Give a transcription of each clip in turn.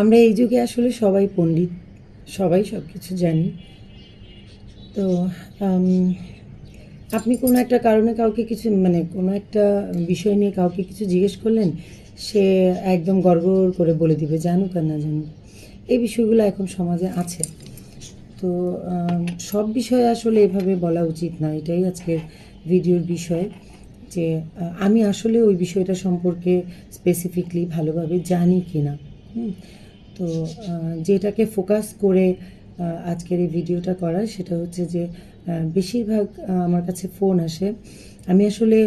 আমরা এই যুগে আসলে সবাই পণ্ডিত, সবাই সব কিছু জানি। তো আপনি কোনো একটা কারণে কাউকে কিছু মানে কোনো একটা বিষয় নিয়ে কাউকে কিছু জিজ্ঞেস করলেন, সে একদম গর্ব করে বলে দিবে, জানুক আর না জানুক। এই বিষয়গুলো এখন সমাজে আছে। তো সব বিষয়ে আসলে এভাবে বলা উচিত না এটাই আজকের ভিডিওর বিষয়। যে আমি আসলে ওই বিষয়টা সম্পর্কে স্পেসিফিকলি ভালোভাবে জানি কি না তো যেটাকে ফোকাস করে আজকের এই ভিডিওটা করা সেটা হচ্ছে যে বেশিরভাগ আমার কাছে ফোন আসে। আমি আসলে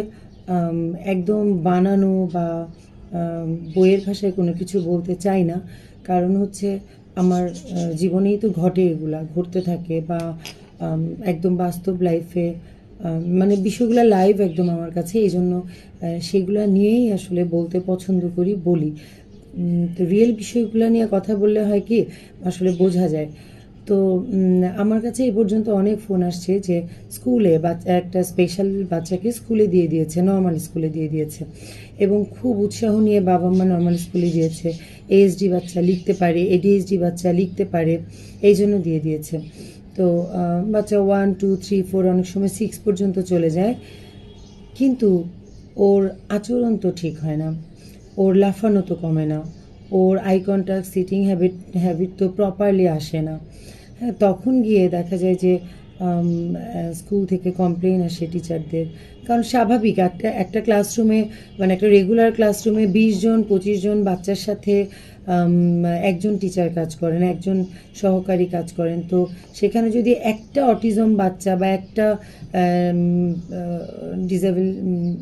একদম বানানো বা বইয়ের ভাষায় কোনো কিছু বলতে চাই না। কারণ হচ্ছে আমার জীবনেই তো ঘটে এগুলা। ঘটতে থাকে বা একদম বাস্তব লাইফে মানে বিষয়গুলো লাইভ একদম আমার কাছে, এই জন্য সেগুলো নিয়েই আসলে বলতে পছন্দ করি, বলি। তো রিয়েল বিষয়গুলো নিয়ে কথা বললে হয় কি, আসলে বোঝা যায়। তো আমার কাছে এই পর্যন্ত অনেক ফোন আসছে যে স্কুলে বাচ্চা একটা স্পেশাল বাচ্চাকে স্কুলে দিয়ে দিয়েছে নর্মাল স্কুলে দিয়ে দিয়েছে। এবং খুব উৎসাহ নিয়ে বাবা মা নর্মাল স্কুলে দিয়েছে। এএসডি বাচ্চা লিখতে পারে এডিএসডি বাচ্চা লিখতে পারে, এই জন্য দিয়ে দিয়েছে। তো বাচ্চা ওয়ান টু থ্রি ফোর অনেক সময় সিক্স পর্যন্ত চলে যায়। কিন্তু ওর আচরণ তো ঠিক হয় না, ওর লাফানো তো কমে না, ওর eye contact sitting habit habit তো প্রপারলি আসে না। হ্যাঁ তখন গিয়ে দেখা যায় যে স্কুল থেকে কমপ্লেন আসে টিচারদের কারণ স্বাভাবিক, একটা একটা ক্লাসরুমে মানে একটা রেগুলার ক্লাসরুমে বিশ জন, পঁচিশ জন বাচ্চার সাথে একজন টিচার কাজ করেন, একজন সহকারী কাজ করেন। তো সেখানে যদি একটা অটিজম বাচ্চা বা একটা ডিসেবল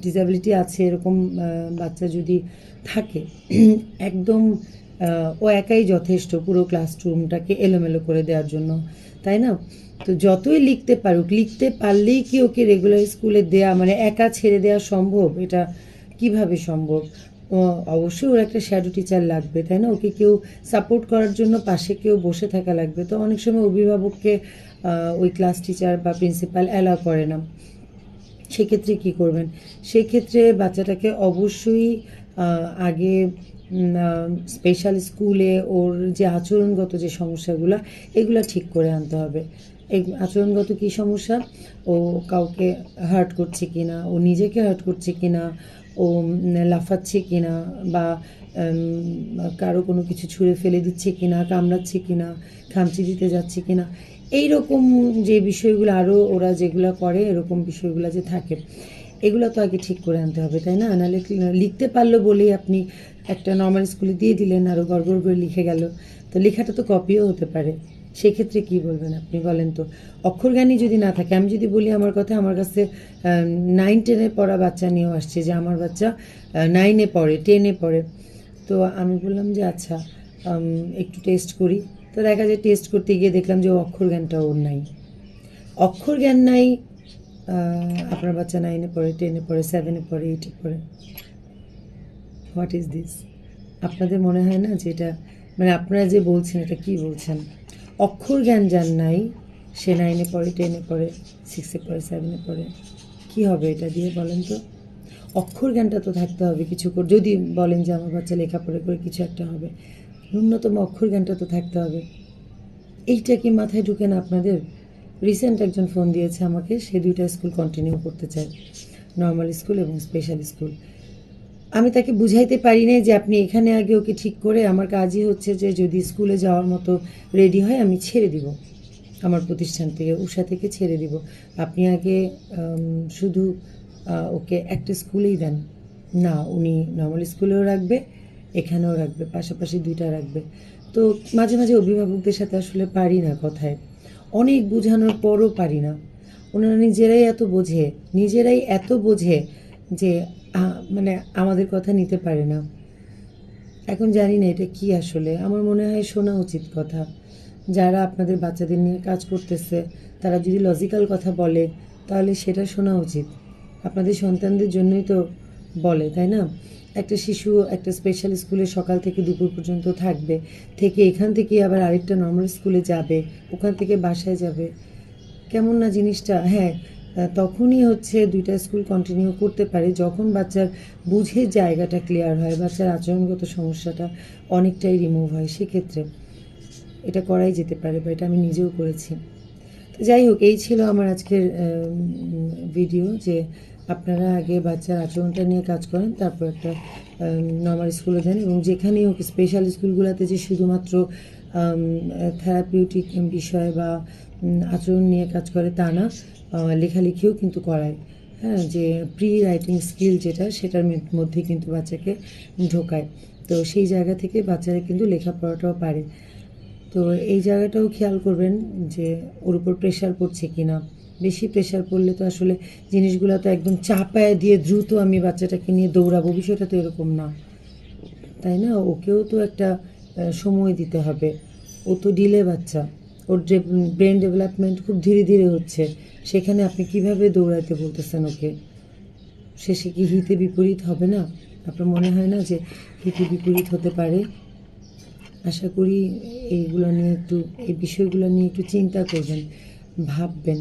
ডিসেবিলিটি আছে এরকম বাচ্চা যদি থাকে, একদম ও একাই যথেষ্ট পুরো ক্লাসরুমটাকে এলোমেলো করে দেওয়ার জন্য, তাই না? তো যতই লিখতে পারুক, লিখতে পারলেই কি ওকে রেগুলার স্কুলে দেয়া মানে একা ছেড়ে দেওয়া সম্ভব? এটা কীভাবে সম্ভব? অবশ্যই ওর একটা শ্যাডো টিচার লাগবে, তাই না? ওকে কেউ সাপোর্ট করার জন্য পাশে কেউ বসে থাকা লাগবে। তো অনেক সময় অভিভাবককে ওই ক্লাস টিচার বা প্রিন্সিপাল অ্যালাউ করে না। সেক্ষেত্রে কি করবেন? সেক্ষেত্রে বাচ্চাটাকে অবশ্যই আগে স্পেশাল স্কুলে ওর যে আচরণগত যে সমস্যাগুলো, এগুলো ঠিক করে আনতে হবে। এই আচরণগত কি সমস্যা? ও কাউকে হার্ট করছে কিনা? ও নিজেকে হার্ট করছে কিনা? ও লাফাচ্ছে কিনা বা কারও কোনো কিছু ছুঁড়ে ফেলে দিচ্ছে কিনা, কামড়াচ্ছে কিনা, খামচি দিতে যাচ্ছে কিনা এই রকম যে বিষয়গুলো আরও ওরা যেগুলো করে, এরকম বিষয়গুলো যে থাকে, এগুলো তো আগে ঠিক করে আনতে হবে, তাই না? নাহলে লিখতে পারল বলেই আপনি একটা নর্মাল স্কুলে দিয়ে দিলেন আরও গড়গড় করে লিখে গেল, তো লেখাটা তো কপিও হতে পারে। সেক্ষেত্রে কি বলবেন আপনি? বলেন তো। অক্ষরজ্ঞানী যদি না থাকে, আমি যদি বলি আমার কথা, আমার কাছে নাইন টেনে পড়া বাচ্চা নিয়েও আসছে যে আমার বাচ্চা নাইনে পড়ে টেনে পড়ে। তো আমি বললাম যে আচ্ছা একটু টেস্ট করি। তো দেখা যায় টেস্ট করতে গিয়ে দেখলাম যে অক্ষর জ্ঞানটা ওর নাই। অক্ষর জ্ঞান নাই আপনার বাচ্চা নাইনে পড়ে টেনে পড়ে সেভেনে পড়ে এইটে পড়ে। হোয়াট ইজ দিস আপনাদের মনে হয় না যে এটা মানে আপনারা যে বলছেন, এটা কি বলছেন? অক্ষর জ্ঞান যার নাই, সে নাইনে পড়ে টেনে পড়ে সিক্সে পড়ে সেভেনে পড়ে। কি হবে এটা দিয়ে বলেন তো? অক্ষর জ্ঞানটা তো থাকতে হবে কিছু করে যদি বলেন যে আমার বাচ্চা লেখাপড়া করে কিছু একটা হবে, ন্যূনতম অক্ষর জ্ঞানটা তো থাকতে হবে। এইটা কি মাথায় ঢুকে না আপনাদের? রিসেন্ট একজন ফোন দিয়েছে আমাকে, সে দুইটা স্কুল কন্টিনিউ করতে চায়। নর্মাল স্কুল এবং স্পেশাল স্কুল আমি তাকে বুঝাইতে পারি না যে আপনি এখানে আগে ওকে ঠিক করে আমার কাজই হচ্ছে যে যদি স্কুলে যাওয়ার মতো রেডি হয় আমি ছেড়ে দিব। আমার প্রতিষ্ঠান থেকে, উষা থেকে ছেড়ে দিব। আপনি আগে শুধু ওকে একটা স্কুলেই দেন। না, উনি নর্মাল স্কুলেও রাখবে, এখানেও রাখবে, পাশাপাশি দুইটা রাখবে। তো মাঝে মাঝে অভিভাবকদের সাথে আসলে পারি না কথায়। অনেক বোঝানোর পরও পারি না। ওনারা নিজেরাই এত বোঝে, নিজেরাই এত বোঝে যে মানে আমাদের কথা নিতে পারে না। এখন জানি না এটা কি আসলে। আমার মনে হয় শোনা উচিত কথা। যারা আপনাদের বাচ্চাদের নিয়ে কাজ করতেছে, তারা যদি লজিক্যাল কথা বলে, তাহলে সেটা শোনা উচিত। আপনাদের সন্তানদের জন্যই তো বলে, তাই না? একটা শিশু একটা স্পেশাল স্কুলে সকাল থেকে দুপুর পর্যন্ত থাকবে, থেকে এখান থেকে আবার আরেকটা নর্মাল স্কুলে যাবে, ওখান থেকে বাসায় যাবে। কেমন না জিনিসটা। হ্যাঁ তখনই হচ্ছে দুইটা স্কুল কন্টিনিউ করতে পারে। যখন বাচ্চার বুঝে জায়গাটা ক্লিয়ার হয়, বাচ্চার আচরণগত সমস্যাটা অনেকটাই রিমুভ হয়, সেক্ষেত্রে এটা করাই যেতে পারে বা এটা আমি নিজেও করেছি। তো যাই হোক, এই ছিল আমার আজকের ভিডিও যে আপনারা আগে বাচ্চার আচরণটা নিয়ে কাজ করেন, তারপর একটা নর্মাল স্কুলে দেন এবং যেখানেই হোক স্পেশাল স্কুলগুলোতে যে শুধুমাত্র থেরাপিউটিক বিষয় বা আচরণ নিয়ে কাজ করে তা না লেখালেখিও কিন্তু করায়। হ্যাঁ যে প্রি রাইটিং স্কিল যেটা, সেটার মধ্যে- কিন্তু বাচ্চাকে ঢোকায়। তো সেই জায়গা থেকে বাচ্চারা কিন্তু লেখাপড়াটাও পারে। তো এই জায়গাটাও খেয়াল করবেন যে ওর উপর প্রেশার পড়ছে কিনা। বেশি প্রেশার পড়লে তো আসলে জিনিসগুলো তো একদম চাপায় দিয়ে দ্রুত আমি বাচ্চাটাকে নিয়ে দৌড়াবো। বিষয়টা তো এরকম না। তাই না? ওকেও তো একটা সময় দিতে হবে। ও তো ডিলে বাচ্চা। ওর ব্রেন ডেভেলপমেন্ট খুব ধীরে ধীরে হচ্ছে। সেখানে আপনি কীভাবে দৌড়াইতে বলতেছেন ওকে? শেষে কি হিতে বিপরীত হবে না? আপনার মনে হয় না যে হিতে বিপরীত হতে পারে? আশা করি এইগুলো নিয়ে একটু, এই বিষয়গুলো নিয়ে একটু চিন্তা করবেন, ভাববেন।